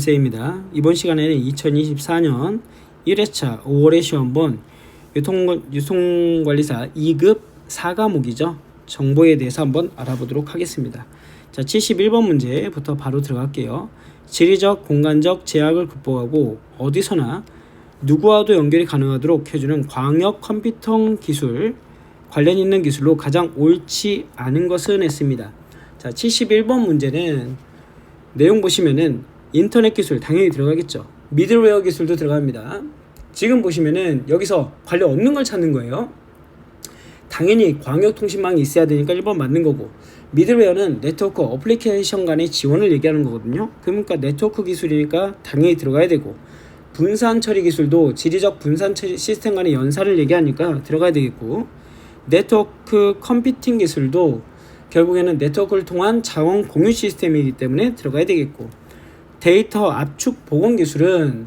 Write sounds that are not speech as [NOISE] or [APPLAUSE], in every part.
세입니다. 이번 시간에는 2024년 1회차 5월의 시험본 유통, 유통 관리사 2급 4과목이죠. 정보에 대해서 한번 알아보도록 하겠습니다. 자, 71번 문제부터 바로 들어갈게요. 지리적, 공간적 제약을 극복하고 어디서나 누구와도 연결이 가능하도록 해주는 광역 컴퓨터 기술 관련 있는 기술로 가장 옳지 않은 것은 했습니다. 자, 71번 문제는 내용 보시면은 인터넷 기술 당연히 들어가겠죠. 미들웨어 기술도 들어갑니다. 지금 보시면은 여기서 관련 없는 걸 찾는 거예요. 당연히 광역통신망이 있어야 되니까 1번 맞는 거고 미들웨어는 네트워크 어플리케이션 간의 지원을 얘기하는 거거든요. 그러니까 네트워크 기술이니까 당연히 들어가야 되고 분산 처리 기술도 지리적 분산 처리 시스템 간의 연산을 얘기하니까 들어가야 되겠고 네트워크 컴퓨팅 기술도 결국에는 네트워크를 통한 자원 공유 시스템이기 때문에 들어가야 되겠고 데이터 압축 복원 기술은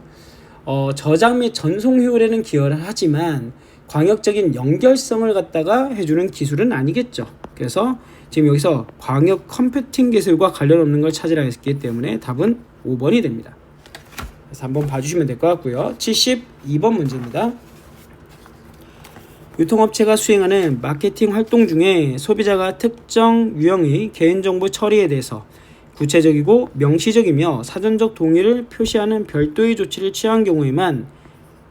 어, 저장 및 전송 효율에는 기여를 하지만 광역적인 연결성을 갖다가 해주는 기술은 아니겠죠. 그래서 지금 여기서 광역 컴퓨팅 기술과 관련 없는 걸 찾으라 했기 때문에 답은 5번이 됩니다. 그래서 한번 봐주시면 될 것 같고요. 72번 문제입니다. 유통업체가 수행하는 마케팅 활동 중에 소비자가 특정 유형의 개인정보 처리에 대해서 구체적이고 명시적이며 사전적 동의를 표시하는 별도의 조치를 취한 경우에만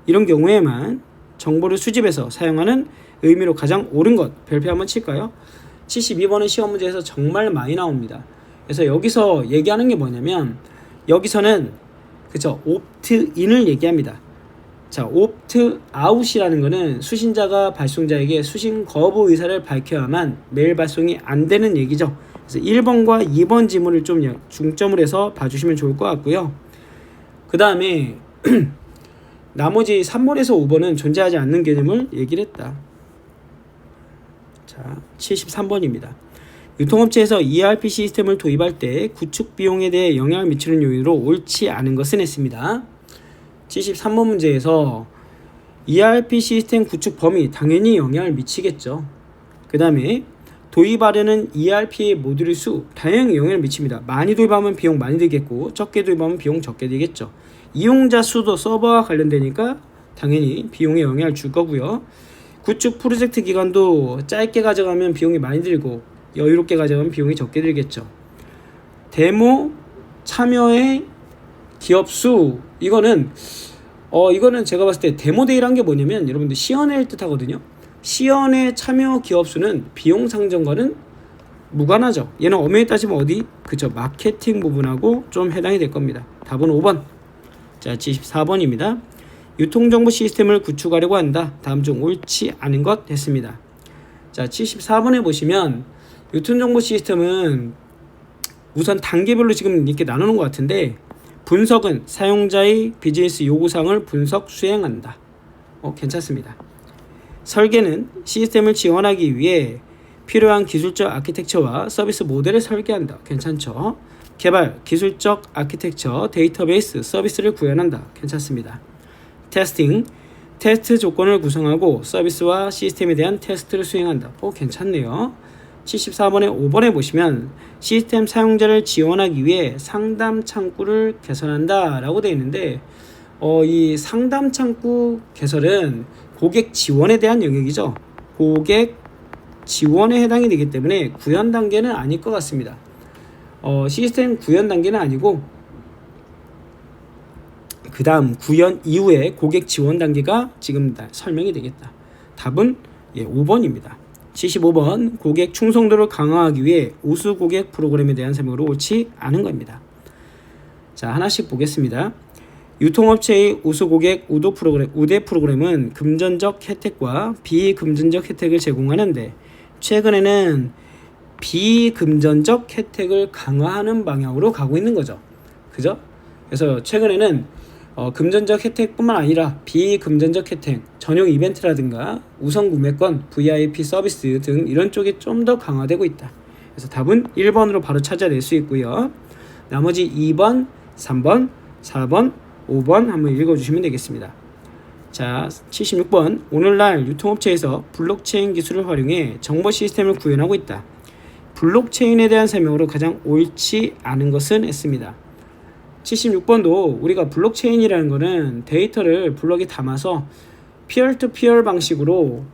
이런 경우에만 정보를 수집해서 사용하는 의미로 가장 옳은 것 별표 한번 칠까요? 72번의 시험 문제에서 정말 많이 나옵니다. 그래서 여기서 얘기하는 게 뭐냐면 여기서는 그죠 옵트인을 얘기합니다. 자, 옵트 아웃이라는 것은 수신자가 발송자에게 수신 거부 의사를 밝혀야만 메일 발송이 안 되는 얘기죠. 그래서 1번과 2번 지문을 좀 중점을 해서 봐주시면 좋을 것 같고요. 그 다음에 [CLEARS THROAT] 나머지 3번에서 5번은 존재하지 않는 개념을 얘기를 했다. 자, 73번입니다. 유통업체에서 ERP 시스템을 도입할 때 구축 비용에 대해 영향을 미치는 요인으로 옳지 않은 것은 했습니다. 73번 문제에서 ERP 시스템 구축 범위 당연히 영향을 미치겠죠. 그 다음에 도입하려는 ERP의 모듈의 수 다양히 영향을 미칩니다. 많이 도입하면 비용 많이 들겠고 적게 도입하면 비용 적게 들겠죠. 이용자 수도 서버와 관련되니까 당연히 비용에 영향을 줄 거고요. 구축 프로젝트 기간도 짧게 가져가면 비용이 많이 들고 여유롭게 가져가면 비용이 적게 들겠죠. 데모 참여의 기업 수 이거는 어 이거는 제가 봤을 때 데모 데이란 게 뭐냐면 여러분들 시연회를 뜻하거든요. 시연회 참여 기업 수는 비용 상정과는 무관하죠. 얘는 엄연히 따지면 어디? 그쵸 마케팅 부분하고 좀 해당이 될 겁니다. 답은 5번. 자 74번입니다. 유통정보 시스템을 구축하려고 한다. 다음 중 옳지 않은 것 했습니다. 자 74번에 보시면 유통정보 시스템은 우선 단계별로 지금 이렇게 나누는 것 같은데 분석은 사용자의 비즈니스 요구사항을 분석 수행한다. 어, 괜찮습니다. 설계는 시스템을 지원하기 위해 필요한 기술적 아키텍처와 서비스 모델을 설계한다. 괜찮죠? 개발, 기술적 아키텍처, 데이터베이스, 서비스를 구현한다. 괜찮습니다. 테스팅, 테스트 조건을 구성하고 서비스와 시스템에 대한 테스트를 수행한다. 어, 괜찮네요. 74번에 5번에 보시면 시스템 사용자를 지원하기 위해 상담 창구를 개선한다 라고 되어 있는데 어, 이 상담 창구 개설은 고객 지원에 대한 영역이죠. 고객 지원에 해당이 되기 때문에 구현 단계는 아닐 것 같습니다. 어, 시스템 구현 단계는 아니고 그 다음 구현 이후에 고객 지원 단계가 지금 설명이 되겠다. 답은 예, 5번입니다. 75번. 고객 충성도를 강화하기 위해 우수 고객 프로그램에 대한 설명으로 옳지 않은 겁니다. 자 하나씩 보겠습니다. 유통업체의 우수 고객 우도 프로그램 우대 프로그램은 금전적 혜택과 비금전적 혜택을 제공하는데 최근에는 비금전적 혜택을 강화하는 방향으로 가고 있는 거죠. 그죠? 그래서 최근에는 어, 금전적 혜택뿐만 아니라 비금전적 혜택, 전용 이벤트라든가 우선 구매권, VIP 서비스 등 이런 쪽이 좀 더 강화되고 있다. 그래서 답은 1번으로 바로 찾아낼 수 있고요. 나머지 2번, 3번, 4번, 5번 한번 읽어주시면 되겠습니다. 자, 76번. 오늘날 유통업체에서 블록체인 기술을 활용해 정보 시스템을 구현하고 있다. 블록체인에 대한 설명으로 가장 옳지 않은 것은 했습니다. 76번도 우리가 블록체인이라는 거는 데이터를 블록에 담아서 피어 투 피어 방식으로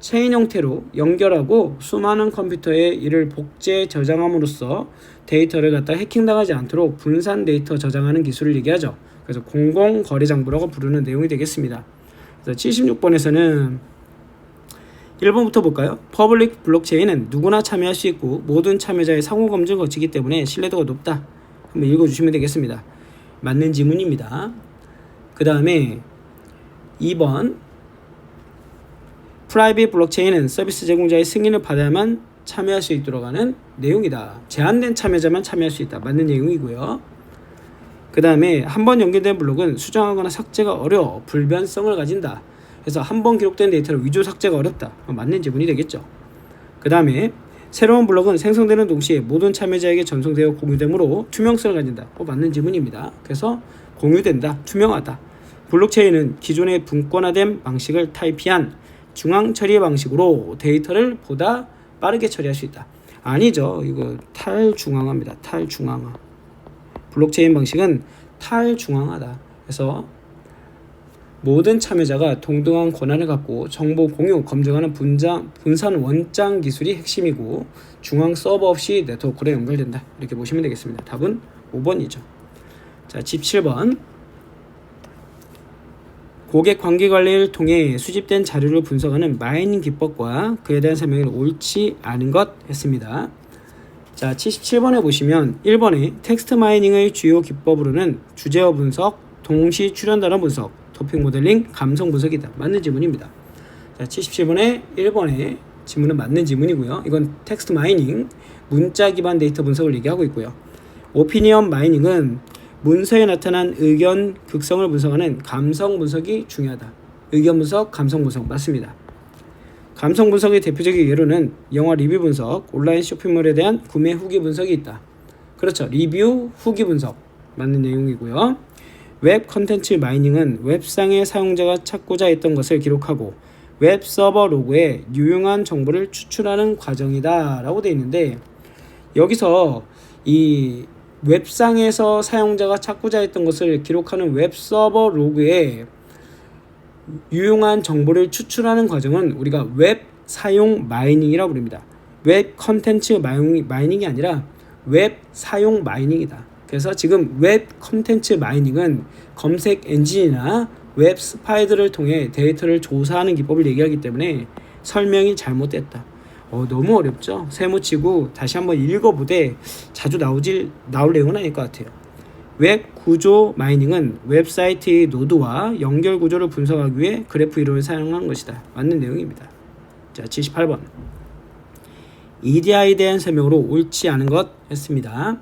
체인 형태로 연결하고 수많은 컴퓨터에 이를 복제 저장함으로써 데이터를 갖다 해킹당하지 않도록 분산 데이터 저장하는 기술을 얘기하죠. 그래서 공공 거래 장부라고 부르는 내용이 되겠습니다. 그래서 76번에서는 1번부터 볼까요? 퍼블릭 블록체인은 누구나 참여할 수 있고 모든 참여자의 상호 검증을 거치기 때문에 신뢰도가 높다. 한번 읽어주시면 되겠습니다. 맞는 지문입니다. 그 다음에 2번 프라이빗 블록체인은 서비스 제공자의 승인을 받아야만 참여할 수 있도록 하는 내용이다. 제한된 참여자만 참여할 수 있다. 맞는 내용이고요. 그 다음에 한 번 연결된 블록은 수정하거나 삭제가 어려워 불변성을 가진다. 그래서 한 번 기록된 데이터를 위조 삭제가 어렵다. 맞는 지문이 되겠죠. 그 다음에 새로운 블록은 생성되는 동시에 모든 참여자에게 전송되어 공유되므로 투명성을 가진다. 어, 맞는 지문입니다. 그래서 공유된다. 투명하다. 블록체인은 기존의 분권화된 방식을 탈피한 중앙 처리 방식으로 데이터를 보다 빠르게 처리할 수 있다. 아니죠. 이거 탈중앙화입니다. 탈중앙화. 블록체인 방식은 탈중앙화다. 그래서 모든 참여자가 동등한 권한을 갖고 정보 공유, 검증하는 분장, 분산 원장 기술이 핵심이고 중앙 서버 없이 네트워크로 연결된다. 이렇게 보시면 되겠습니다. 답은 5번이죠. 자, 17번. 고객 관계 관리를 통해 수집된 자료를 분석하는 마이닝 기법과 그에 대한 설명을 옳지 않은 것 했습니다. 자, 77번에 보시면 1번에 텍스트 마이닝의 주요 기법으로는 주제어 분석, 동시 출현 단어 분석, 토픽 모델링, 감성 분석이다. 맞는 지문입니다. 자, 77번에 1번에 지문은 맞는 지문이고요. 이건 텍스트 마이닝, 문자 기반 데이터 분석을 얘기하고 있고요. 오피니언 마이닝은 문서에 나타난 의견 극성을 분석하는 감성 분석이 중요하다. 의견 분석, 감성 분석 맞습니다. 감성 분석의 대표적인 예로는 영화 리뷰 분석, 온라인 쇼핑몰에 대한 구매 후기 분석이 있다. 그렇죠. 리뷰 후기 분석 맞는 내용이고요. 웹 컨텐츠 마이닝은 웹상의 사용자가 찾고자 했던 것을 기록하고 웹 서버 로그에 유용한 정보를 추출하는 과정이다 라고 되어 있는데 여기서 이 웹상에서 사용자가 찾고자 했던 것을 기록하는 웹 서버 로그에 유용한 정보를 추출하는 과정은 우리가 웹 사용 마이닝이라고 부릅니다. 웹 컨텐츠 마이닝이 아니라 웹 사용 마이닝이다. 그래서 지금 웹 컨텐츠 마이닝은 검색 엔진이나 웹 스파이들을 통해 데이터를 조사하는 기법을 얘기하기 때문에 설명이 잘못됐다. 어, 너무 어렵죠? 세모치고 다시 한번 읽어보되 자주 나오질 나올 내용은 아닐 것 같아요. 웹 구조 마이닝은 웹사이트의 노드와 연결 구조를 분석하기 위해 그래프 이론을 사용한 것이다. 맞는 내용입니다. 자, 78번. EDI에 대한 설명으로 옳지 않은 것 했습니다.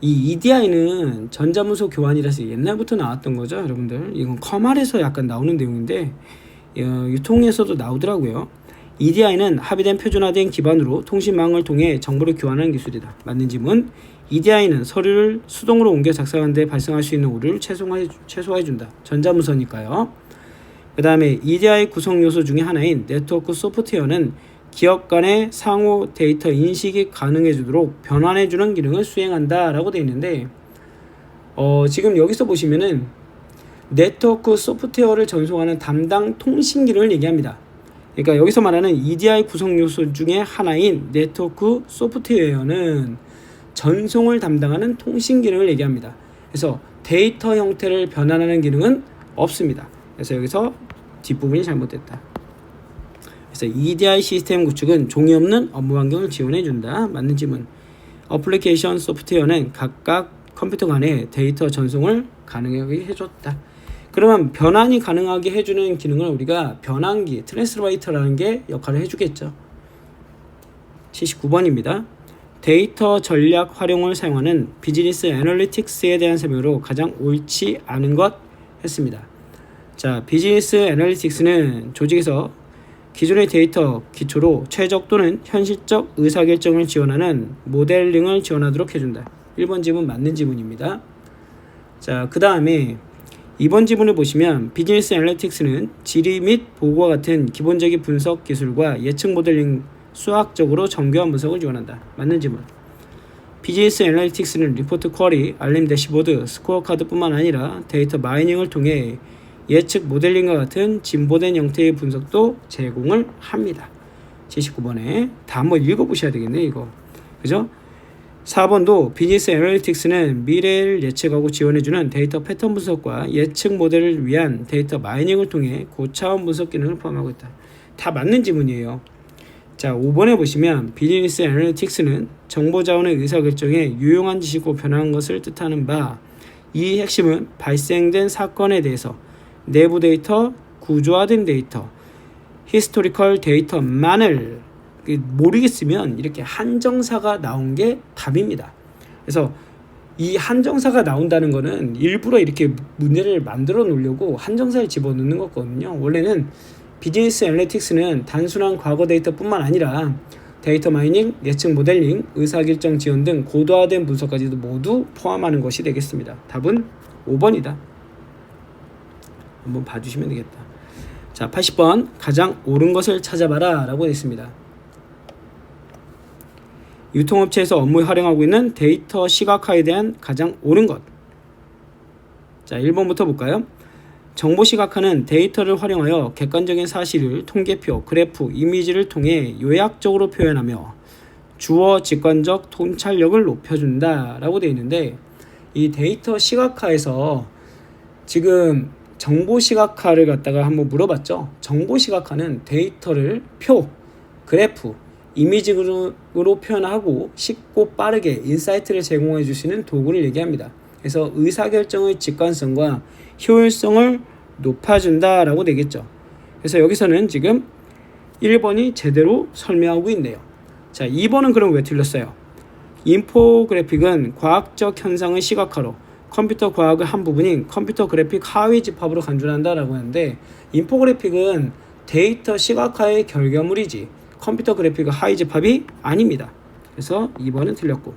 이 EDI는 전자문서 교환이라서 옛날부터 나왔던 거죠, 여러분들. 이건 커말에서 약간 나오는 내용인데 어, 유통에서도 나오더라고요. EDI는 합의된 표준화된 기반으로 통신망을 통해 정보를 교환하는 기술이다. 맞는 지문. EDI는 서류를 수동으로 옮겨 작성하는 데 발생할 수 있는 오류를 최소화해, 최소화해 준다. 전자문서니까요. 그 다음에 EDI 구성 요소 중에 하나인 네트워크 소프트웨어는 기업 간의 상호 데이터 인식이 가능해 주도록 변환해 주는 기능을 수행한다 라고 되어 있는데 어, 지금 여기서 보시면은 네트워크 소프트웨어를 전송하는 담당 통신 기능을 얘기합니다. 그러니까 여기서 말하는 EDI 구성 요소 중에 하나인 네트워크 소프트웨어는 전송을 담당하는 통신 기능을 얘기합니다. 그래서 데이터 형태를 변환하는 기능은 없습니다. 그래서 여기서 뒷부분이 잘못됐다. 그래서 EDI 시스템 구축은 종이 없는 업무 환경을 지원해 준다. 맞는 질문. 어플리케이션 소프트웨어는 각각 컴퓨터 간의 데이터 전송을 가능하게 해줬다. 그러면 변환이 가능하게 해주는 기능을 우리가 변환기, 트랜스레이터라는 게 역할을 해주겠죠. 79번입니다. 데이터 전략 활용을 사용하는 비즈니스 애널리틱스에 대한 설명으로 가장 옳지 않은 것 했습니다. 자, 비즈니스 애널리틱스는 조직에서 기존의 데이터 기초로 최적 또는 현실적 의사결정을 지원하는 모델링을 지원하도록 해준다. 1번 지문 맞는 지문입니다. 자, 그 다음에 이번 지문을 보시면 비즈니스 애널리틱스는 지리 및 보고와 같은 기본적인 분석 기술과 예측 모델링 수학적으로 정교한 분석을 지원한다. 맞는 지문. 비즈니스 애널리틱스는 리포트 쿼리, 알림 대시보드, 스코어 카드뿐만 아니라 데이터 마이닝을 통해 예측 모델링과 같은 진보된 형태의 분석도 제공을 합니다. 79번에 다 한번 읽어보셔야 되겠네 이거. 그죠? 4번도 비즈니스 애널리틱스는 미래를 예측하고 지원해주는 데이터 패턴 분석과 예측 모델을 위한 데이터 마이닝을 통해 고차원 분석 기능을 포함하고 있다. 다 맞는 지문이에요. 자, 5번에 보시면 비즈니스 애널리틱스는 정보 자원의 의사결정에 유용한 지식으로 변화한 것을 뜻하는 바, 이 핵심은 발생된 사건에 대해서 내부 데이터, 구조화된 데이터, 히스토리컬 데이터만을 그 모르겠으면 이렇게 한정사가 나온 게 답입니다. 그래서 이 한정사가 나온다는 거는 일부러 이렇게 문제를 만들어 놓으려고 한정사를 집어넣는 거거든요. 원래는 비즈니스 애널리틱스는 단순한 과거 데이터뿐만 아니라 데이터 마이닝, 예측 모델링, 의사결정 지원 등 고도화된 분석까지도 모두 포함하는 것이 되겠습니다. 답은 5번이다. 한번 봐주시면 되겠다. 자, 80번 가장 옳은 것을 찾아봐라 라고 했습니다. 유통업체에서 업무에 활용하고 있는 데이터 시각화에 대한 가장 옳은 것. 자, 1번부터 볼까요? 정보 시각화는 데이터를 활용하여 객관적인 사실을 통계표, 그래프, 이미지를 통해 요약적으로 표현하며 주어 직관적 통찰력을 높여준다라고 되어 있는데 이 데이터 시각화에서 지금 정보 시각화를 갖다가 한번 물어봤죠. 정보 시각화는 데이터를 표, 그래프, 이미지로 표현하고 쉽고 빠르게 인사이트를 제공해 주시는 도구를 얘기합니다. 그래서 의사결정의 직관성과 효율성을 높아준다라고 되겠죠. 그래서 여기서는 지금 1번이 제대로 설명하고 있네요. 자, 2번은 그럼 왜 틀렸어요? 인포그래픽은 과학적 현상의 시각화로 컴퓨터 과학의 한 부분인 컴퓨터 그래픽 하위 집합으로 간주한다라고 하는데 인포그래픽은 데이터 시각화의 결과물이지 컴퓨터 그래픽의 하위 집합이 아닙니다. 그래서 2번은 틀렸고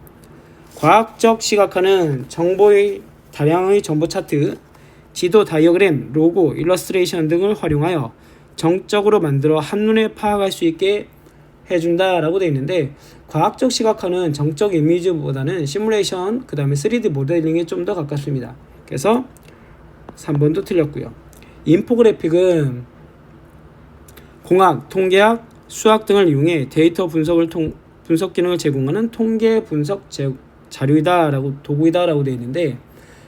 과학적 시각화는 정보의 다량의 정보 차트, 지도 다이어그램, 로고, 일러스트레이션 등을 활용하여 정적으로 만들어 한눈에 파악할 수 있게 해준다라고 되어 있는데 과학적 시각화는 정적 이미지보다는 시뮬레이션 그 다음에 3D 모델링에 좀 더 가깝습니다. 그래서 3번도 틀렸고요. 인포그래픽은 공학, 통계학, 수학 등을 이용해 데이터 분석을 통, 분석 기능을 제공하는 통계 분석 제, 자료이다라고 도구이다라고 되어 있는데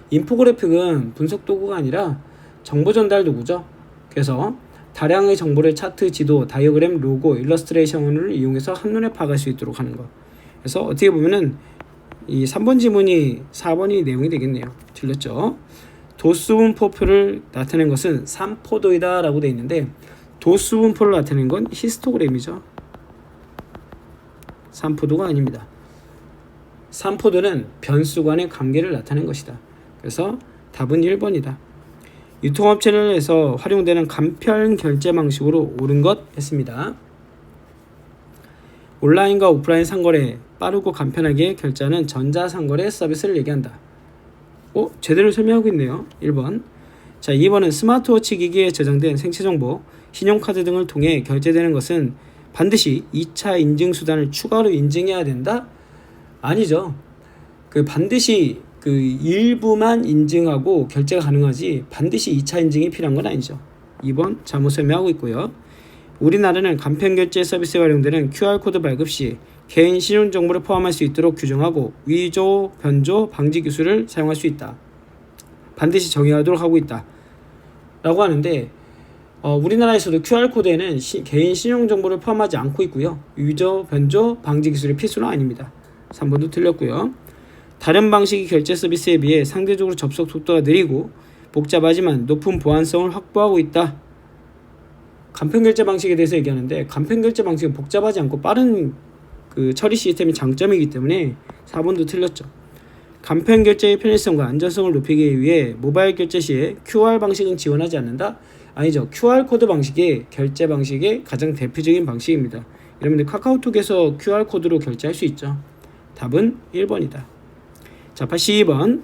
인포그래픽은 분석 도구가 아니라 정보 전달 도구죠. 그래서 다량의 정보를 차트, 지도, 다이어그램, 로고, 일러스트레이션을 이용해서 한눈에 파악할 수 있도록 하는 것. 그래서 어떻게 보면은 이 3번 지문이 4번이 내용이 되겠네요. 틀렸죠? 도수분포표를 나타낸 것은 3포도이다 라고 되어 있는데 도수분포를 나타낸 건 히스토그램이죠. 3포도가 아닙니다. 3포도는 변수 간의 관계를 나타낸 것이다. 그래서 답은 1번이다. 유통업체에서 활용되는 간편 결제 방식으로 옳은 것 했습니다. 온라인과 오프라인 상거래 빠르고 간편하게 결제하는 전자상거래 서비스를 얘기한다. 어? 제대로 설명하고 있네요. 1번. 자, 2번은 스마트워치 기기에 저장된 생체 정보, 신용카드 등을 통해 결제되는 것은 반드시 2차 인증 수단을 추가로 인증해야 된다? 아니죠. 그 반드시 그 일부만 인증하고 결제가 가능하지 반드시 2차 인증이 필요한 건 아니죠. 2번 잘못 설명하고 있고요. 우리나라는 간편 결제 서비스에 활용되는 QR코드 발급 시 개인 신용 정보를 포함할 수 있도록 규정하고 위조, 변조, 방지 기술을 사용할 수 있다. 반드시 정의하도록 하고 있다. 라고 하는데 어, 우리나라에서도 QR코드에는 시, 개인 신용 정보를 포함하지 않고 있고요. 위조, 변조, 방지 기술이 필수는 아닙니다. 3번도 틀렸고요. 다른 방식의 결제 서비스에 비해 상대적으로 접속 속도가 느리고 복잡하지만 높은 보안성을 확보하고 있다. 간편 결제 방식에 대해서 얘기하는데 간편 결제 방식은 복잡하지 않고 빠른 그 처리 시스템이 장점이기 때문에 4번도 틀렸죠. 간편 결제의 편의성과 안전성을 높이기 위해 모바일 결제 시에 QR 방식은 지원하지 않는다? 아니죠. QR 코드 방식이 결제 방식의 가장 대표적인 방식입니다. 여러분들 카카오톡에서 QR 코드로 결제할 수 있죠. 답은 1번이다. 자, 82번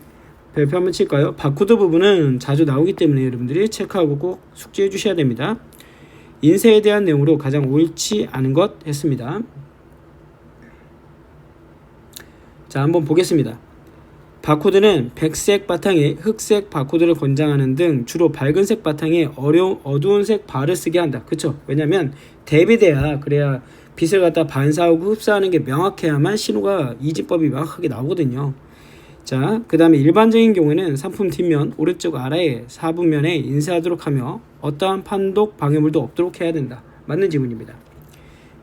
별표 한번 칠까요? 바코드 부분은 자주 나오기 때문에 여러분들이 체크하고 꼭 숙지해 주셔야 됩니다. 인쇄에 대한 내용으로 가장 옳지 않은 것 했습니다. 자, 한번 보겠습니다. 바코드는 백색 바탕에 흑색 바코드를 권장하는 등 주로 밝은색 바탕에 어려운 어두운 색 바를 쓰게 한다. 그쵸? 왜냐면 대비돼야 그래야 빛을 갖다 반사하고 흡사하는 게 명확해야만 신호가 이진법이 명확하게 나오거든요. 자, 그 다음에 일반적인 경우에는 상품 뒷면 오른쪽 아래에 4분면에 인쇄하도록 하며 어떠한 판독 방해물도 없도록 해야 된다. 맞는 지문입니다.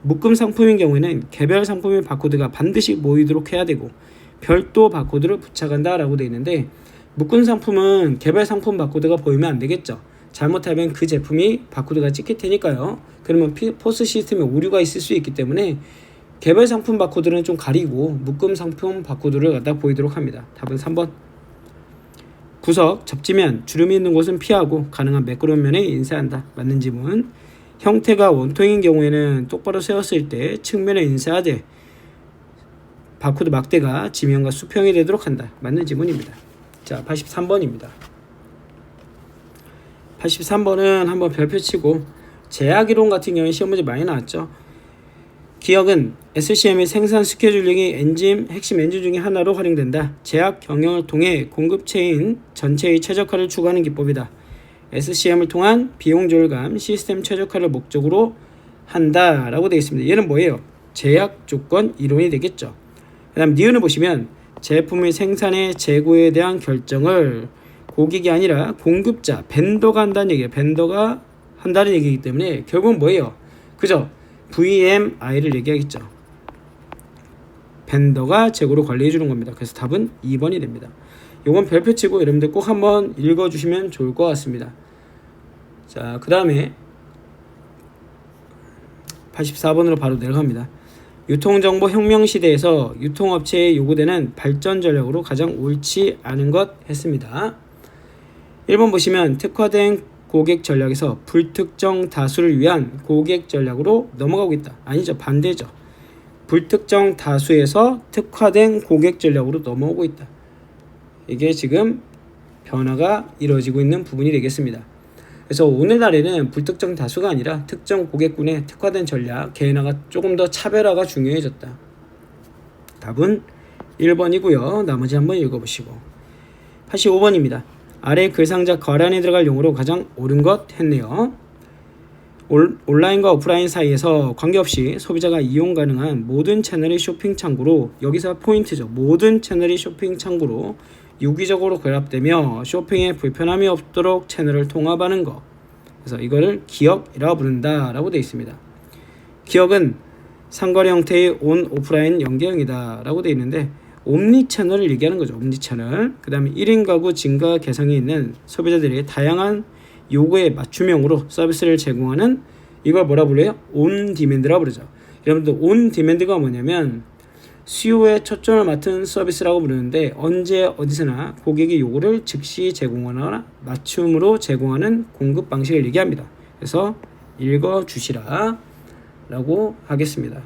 묶음 상품인 경우에는 개별 상품의 바코드가 반드시 모이도록 해야 되고 별도 바코드를 부착한다라고 되어 있는데 묶은 상품은 개별 상품 바코드가 보이면 안 되겠죠. 잘못하면 그 제품이 바코드가 찍힐 테니까요. 그러면 피- 포스 시스템에 오류가 있을 수 있기 때문에 개별 상품 바코드는 좀 가리고 묶음 상품 바코드를 갖다 보이도록 합니다. 답은 3번. 구석, 접지면, 주름이 있는 곳은 피하고 가능한 매끄러운 면에 인쇄한다. 맞는 지문. 형태가 원통인 경우에는 똑바로 세웠을 때 측면에 인쇄하되 바코드 막대가 지면과 수평이 되도록 한다. 맞는 지문입니다. 자, 83번입니다. 83번은 한번 별표 치고 제약 이론 같은 경우에 시험 문제 많이 나왔죠. 기억은 SCM의 생산 스케줄링이 엔진 핵심 엔진 중의 하나로 활용된다. 제약 경영을 통해 공급체인 전체의 최적화를 추구하는 기법이다. SCM을 통한 비용 절감, 시스템 최적화를 목적으로 한다라고 되어 있습니다. 얘는 뭐예요? 제약 조건 이론이 되겠죠. 그 다음 니은을 보시면 제품의 생산의 재고에 대한 결정을 고객이 아니라 공급자, 벤더가 한다는 얘기예요. 벤더가 한다는 얘기이기 때문에 결국은 뭐예요? 그죠? VMI를 얘기하겠죠. 벤더가 재고를 관리해 주는 겁니다. 그래서 답은 2번이 됩니다. 요건 별표 치고 여러분들 꼭 한번 읽어 주시면 좋을 것 같습니다. 자, 그다음에 84번으로 바로 내려갑니다. 유통정보 혁명 시대에서 유통업체에 요구되는 발전 전략으로 가장 옳지 않은 것 했습니다. 1번 보시면 특화된 고객 전략에서 불특정 다수를 위한 고객 전략으로 넘어가고 있다. 아니죠. 반대죠. 불특정 다수에서 특화된 고객 전략으로 넘어오고 있다. 이게 지금 변화가 이루어지고 있는 부분이 되겠습니다. 그래서 오늘날에는 불특정 다수가 아니라 특정 고객군의 특화된 전략, 개인화가 조금 더 차별화가 중요해졌다. 답은 1번이고요. 나머지 한번 읽어보시고 85번입니다. 아래 글상자 거란에 들어갈 용어로 가장 옳은 것 했네요. 올, 온라인과 오프라인 사이에서 관계없이 소비자가 이용 가능한 모든 채널의 쇼핑 창구로 여기서 포인트죠. 모든 채널이 쇼핑 창구로 유기적으로 결합되며 쇼핑에 불편함이 없도록 채널을 통합하는 것. 그래서 이거를 기억이라고 부른다라고 되어 있습니다. 기억은 상거래 형태의 온 오프라인 연계형이다라고 되어 있는데 옴니 채널을 얘기하는 거죠. 옴니 채널. 그다음에 1인 가구 증가 개성이 있는 소비자들의 다양한 요구에 맞춤형으로 서비스를 제공하는 이걸 뭐라 불러요? 온 디맨드라 부르죠. 여러분들 온 디맨드가 뭐냐면 수요에 초점을 맡은 서비스라고 부르는데 언제 어디서나 고객의 요구를 즉시 제공하거나 맞춤으로 제공하는 공급 방식을 얘기합니다. 그래서 읽어 주시라 라고 하겠습니다.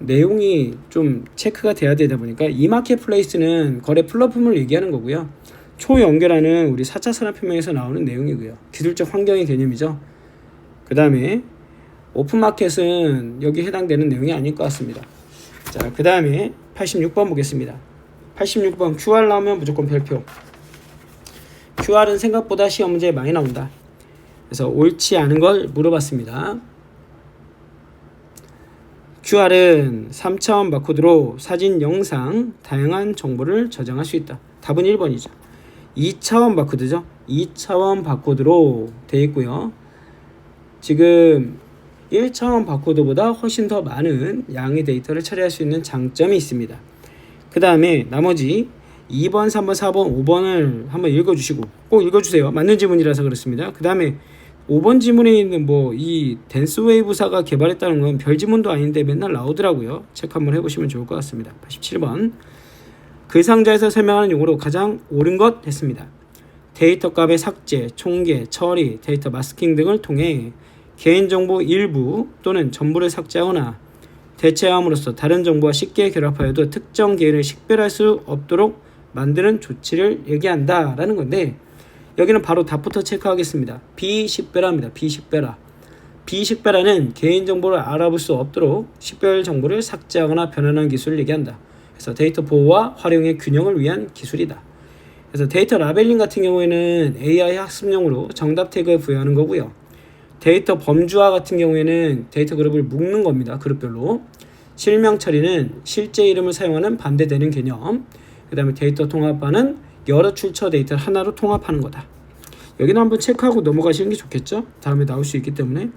내용이 좀 체크가 돼야 되다 보니까 이 마켓플레이스는 거래 플랫폼을 얘기하는 거고요. 초연결하는 우리 4차 산업혁명에서 나오는 내용이고요. 기술적 환경의 개념이죠. 그 다음에 오픈마켓은 여기 해당되는 내용이 아닐 것 같습니다. 자, 그 다음에 86번 보겠습니다. 86번 QR 나오면 무조건 별표. QR은 생각보다 시험 문제에 많이 나온다. 그래서 옳지 않은 걸 물어봤습니다. QR은 3차원 바코드로 사진, 영상, 다양한 정보를 저장할 수 있다. 답은 1번이죠. 2차원 바코드죠. 2차원 바코드로 되어 있고요. 지금 1차원 바코드보다 훨씬 더 많은 양의 데이터를 처리할 수 있는 장점이 있습니다. 그 다음에 나머지 2번, 3번, 4번, 5번을 한번 읽어주시고 꼭 읽어주세요. 맞는 지문이라서 그렇습니다. 그 다음에 5번 지문에 있는 뭐 이 댄스웨이브사가 개발했다는 건 별 지문도 아닌데 맨날 나오더라고요. 체크 한번 해보시면 좋을 것 같습니다. 87번 그 상자에서 설명하는 용어로 가장 옳은 것 했습니다. 데이터 값의 삭제, 총계, 처리, 데이터 마스킹 등을 통해 개인정보 일부 또는 전부를 삭제하거나 대체함으로써 다른 정보와 쉽게 결합하여도 특정 개인을 식별할 수 없도록 만드는 조치를 얘기한다라는 건데 여기는 바로 답부터 체크하겠습니다. 비식별화입니다. 비식별화. 비식별화는 개인정보를 알아볼 수 없도록 식별 정보를 삭제하거나 변환하는 기술을 얘기한다. 그래서 데이터 보호와 활용의 균형을 위한 기술이다. 그래서 데이터 라벨링 같은 경우에는 AI 학습용으로 정답 태그에 부여하는 거고요. 데이터 범주화 같은 경우에는 데이터 그룹을 묶는 겁니다. 그룹별로. 실명 처리는 실제 이름을 사용하는 반대되는 개념. 그 다음에 데이터 통합화는 여러 출처 데이터를 하나로 통합하는 거다. 여기는 한번 체크하고 넘어가시는 게 좋겠죠? 다음에 나올 수 있기 때문에.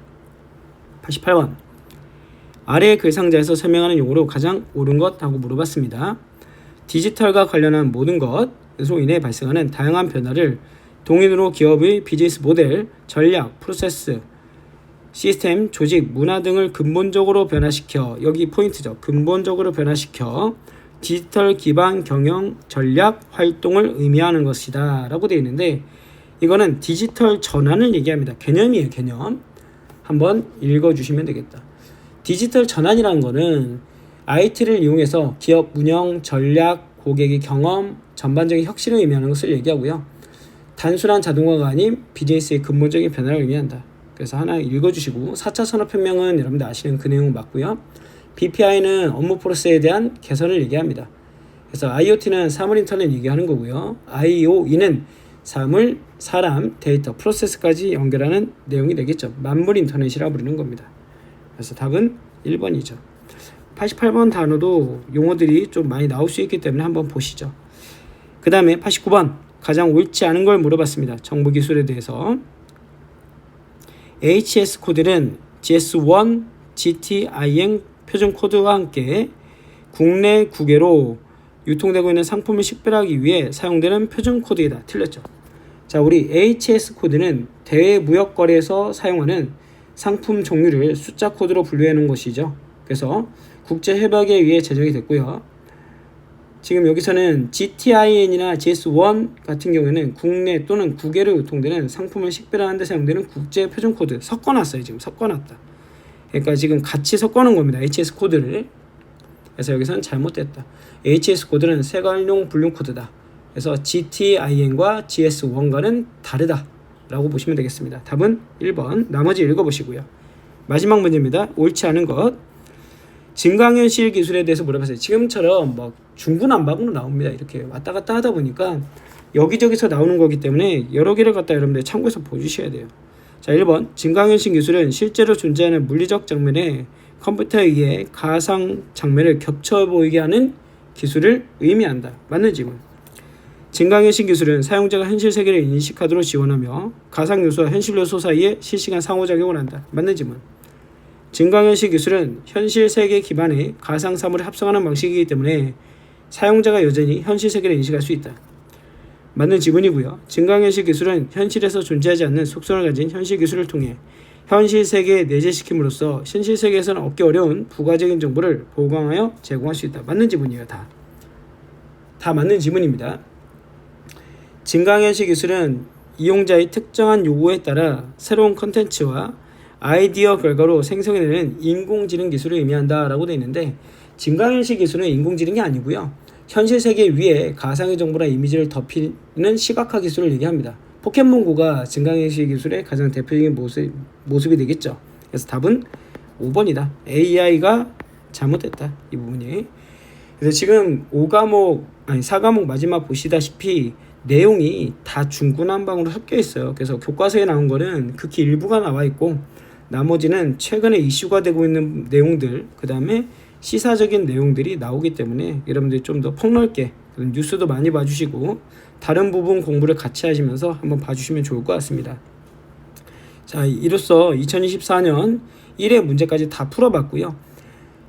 88번. 아래 글 상자에서 설명하는 용어로 가장 옳은 것 하고 물어봤습니다. 디지털과 관련한 모든 것으로 인해 발생하는 다양한 변화를 동인으로 기업의 비즈니스 모델, 전략, 프로세스, 시스템, 조직, 문화 등을 근본적으로 변화시켜 여기 포인트죠. 근본적으로 변화시켜 디지털 기반 경영 전략 활동을 의미하는 것이다 라고 되어 있는데 이거는 디지털 전환을 얘기합니다. 개념이에요, 개념. 한번 읽어 주시면 되겠다. 디지털 전환이라는 거는 IT를 이용해서 기업 운영, 전략, 고객의 경험, 전반적인 혁신을 의미하는 것을 얘기하고요. 단순한 자동화가 아닌 비즈니스의 근본적인 변화를 의미한다. 그래서 하나 읽어주시고 4차 산업혁명은 여러분들 아시는 그 내용 맞고요. BPI는 업무 프로세스에 대한 개선을 얘기합니다. 그래서 IoT는 사물 인터넷 얘기하는 거고요. IOE는 사물, 사람, 데이터, 프로세스까지 연결하는 내용이 되겠죠. 만물 인터넷이라 부르는 겁니다. 그래서 답은 1번이죠. 88번 단어도 용어들이 좀 많이 나올 수 있기 때문에 한번 보시죠. 그 다음에 89번 가장 옳지 않은 걸 물어봤습니다. 정보 기술에 대해서 HS 코드는 GS1, GTIN 표준 코드와 함께 국내 국외로 유통되고 있는 상품을 식별하기 위해 사용되는 표준 코드이다. 틀렸죠. 자, 우리 HS 코드는 대외 무역 거래에서 사용하는 상품 종류를 숫자 코드로 분류해 놓은 것이죠. 그래서 국제 협약에 의해 제정이 됐고요. 지금 여기서는 GTIN이나 GS1 같은 경우에는 국내 또는 국외로 유통되는 상품을 식별하는 데 사용되는 국제 표준 코드 섞어놨어요. 지금 섞어놨다. 그러니까 지금 같이 섞어놓은 겁니다. HS 코드를. 그래서 여기서는 잘못됐다. HS 코드는 세관용 불륜 코드다. 그래서 GTIN과 GS1과는 다르다. 라고 보시면 되겠습니다. 답은 1번. 나머지 읽어보시고요. 마지막 문제입니다. 옳지 않은 것. 증강현실 기술에 대해서 물어봤어요. 지금처럼 막 중구난방으로 나옵니다. 이렇게 왔다 갔다 하다 보니까 여기저기서 나오는 거기 때문에 여러 개를 갖다 여러분들 참고해서 보주셔야 돼요. 자, 1번. 증강현실 기술은 실제로 존재하는 물리적 장면에 컴퓨터에 의해 가상 장면을 겹쳐 보이게 하는 기술을 의미한다. 맞는 질문. 증강현실 기술은 사용자가 현실 세계를 인식하도록 지원하며 가상 요소와 현실 요소 사이에 실시간 상호작용을 한다. 맞는 질문. 증강현실 기술은 현실 세계 기반의 가상 사물을 합성하는 방식이기 때문에 사용자가 여전히 현실 세계를 인식할 수 있다. 맞는 지문이고요. 증강현실 기술은 현실에서 존재하지 않는 속성을 가진 현실 기술을 통해 현실 세계에 내재시킴으로써 현실 세계에서는 얻기 어려운 부가적인 정보를 보강하여 제공할 수 있다. 맞는 지문이에요. 다. 다 맞는 지문입니다. 증강현실 기술은 이용자의 특정한 요구에 따라 새로운 컨텐츠와 아이디어 결과로 생성해내는 인공지능 기술을 의미한다라고 되어 있는데 증강현실 기술은 인공지능이 아니고요. 현실 세계 위에 가상의 정보나 이미지를 덮이는 시각화 기술을 얘기합니다. 포켓몬고가 증강현실 기술의 가장 대표적인 모습, 모습이 되겠죠. 그래서 답은 5번이다. AI가 잘못됐다. 이 부분이. 그래서 지금 5과목 아니 4과목 마지막 보시다시피 내용이 다 중구난방으로 섞여 있어요. 그래서 교과서에 나온 거는 극히 일부가 나와 있고 나머지는 최근에 이슈가 되고 있는 내용들 그 다음에 시사적인 내용들이 나오기 때문에 여러분들이 좀 더 폭넓게 뉴스도 많이 봐주시고 다른 부분 공부를 같이 하시면서 한번 봐주시면 좋을 것 같습니다. 자 이로써 2024년 1회 문제까지 다 풀어봤고요.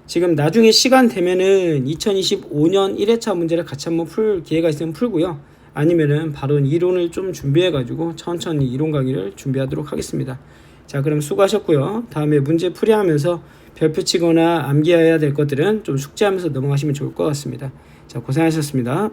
지금 나중에 시간 되면은 2025년 1회차 문제를 같이 한번 풀 기회가 있으면 풀고요. 아니면은 바로 이론을 좀 준비해 가지고 천천히 이론 강의를 준비하도록 하겠습니다. 자, 그럼 수고하셨고요. 다음에 문제 풀이하면서 별표 치거나 암기해야 될 것들은 좀 숙지하면서 넘어가시면 좋을 것 같습니다. 자, 고생하셨습니다.